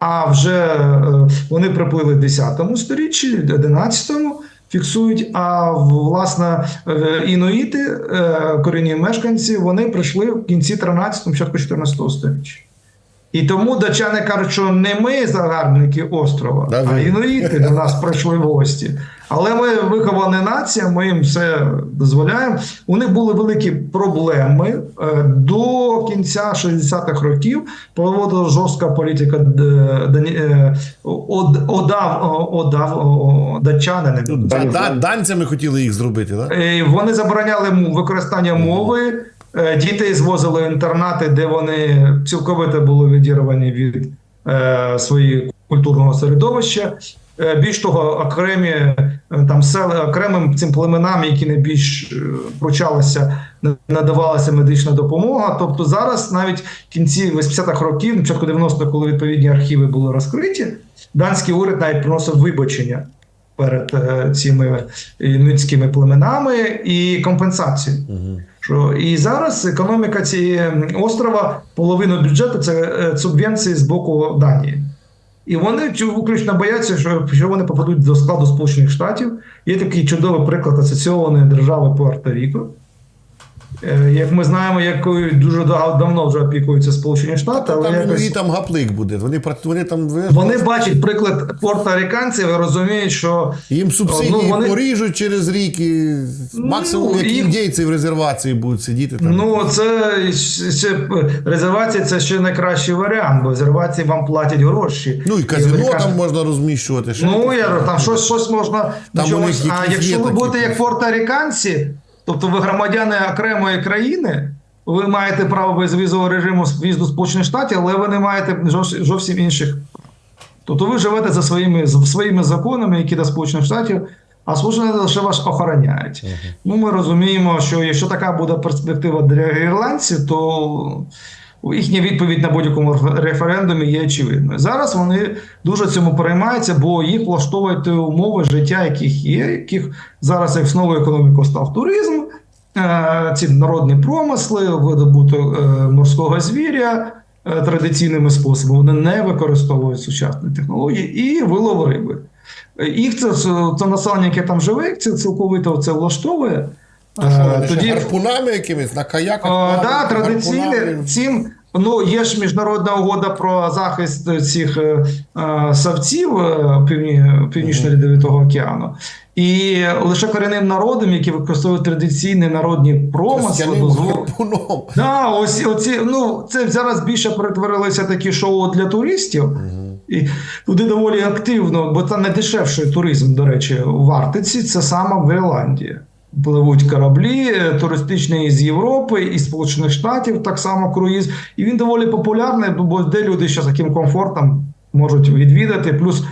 А вже е, вони приплили в 10 сторіччі, 11-му фіксують. А власне іноїти, е, корінні мешканці, вони прийшли в кінці 13-му, початку 14 сторіччя. І тому датчани кажуть, що не ми загарбники острова, Да, а інуїти до нас прийшли в гості. Але ми вихована нація, ми їм все дозволяємо. У них були великі проблеми Е, до кінця 60-х років. Проводила жорстка політика дані- е, одав, одав датчани. Да, да, данцями хотіли їх зробити, так? Е, Вони забороняли використання мови. Е, Дітей звозили в інтернати, де вони цілковито були відірвані від е, своєї культурного середовища. Е, Більш того, окремі е, там сели окремим цим племенам, які найбільш пручалися, не- надавалася медична допомога. Тобто зараз, навіть в кінці 80-х років, початку 90-х, коли відповідні архіви були розкриті, данський уряд навіть приносив вибачення перед е, цими людськими племенами і компенсацію. Що і зараз економіка цієї острова, половину бюджету це е, субвенції з боку Данії. І вони виключно бояться, що, що вони попадуть до складу Сполучених Штатів. Є такий чудовий приклад асоційованої держави Пуерто-Ріко. Е, Як ми знаємо, якою дуже давно вже опікуються Сполучені Штати, але Там якось... і там гаплик буде. Вони, вони там вони бачать приклад порториканців і розуміють, що їм субсидії Ну, вони- поріжуть через рік і максимум як їм- індійці в резервації будуть сидіти там. Ну, це ще резервація це ще найкращий варіант, бо в резервації вам платять гроші. Ну і казино американці- там можна розміщувати. ще Ну, я там. щось, щось можна. Там ну, чомусь- а якщо ви будете як порториканці, тобто ви громадяни окремої країни, ви маєте право безвізового режиму в'їзду Сполучених Штатів, але ви не маєте зовс- зовсім інших. Тобто ви живете за своїми, своїми законами, які до Сполучених Штатів, а Сполучені Штати лише вас охороняють. Ну, ми розуміємо, що якщо така буде перспектива для ірландців, то їхня відповідь на будь-якому референдумі є очевидною. Зараз вони дуже цьому переймаються, бо їх влаштовують умови життя, яких є, яких зараз як основою економіки став туризм, е, ці народні промисли, видобуток е, морського звіря. е, Традиційними способами вони не використовують сучасні технології і вилов риби. Їх це, це населення, яке там живе, це цілковито це влаштовує. Що, Тоді гарпунами якимись на каяках? Плавають, да, традиційне цим. Ну, є ж міжнародна угода про захист цих е, е, савців е, півні, північно-льодовитого океану. І лише корінним народам, які використовують традиційні народні промисли, Костяним Да, ось оці, ну це зараз більше перетворилися такі шоу для туристів, і туди доволі активно, бо це найдешевший туризм, до речі, в Арктиці, це саме в Ірландії. Пливуть кораблі е, туристичні з Європи і Сполучених Штатів, так само круїз. І він доволі популярний, бо де люди ще з таким комфортом можуть відвідати. Плюс е,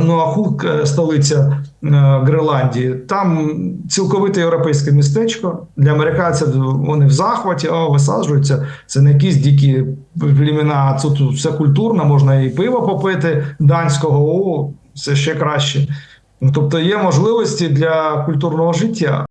Нуахук, е, столиця Гренландії, там цілковите європейське містечко. Для американців вони в захваті, о, висаджуються. Це не якісь дикі племена, а тут все культурно, можна і пиво попити данського, о, це ще краще. Ну, Тобто є можливості для культурного життя.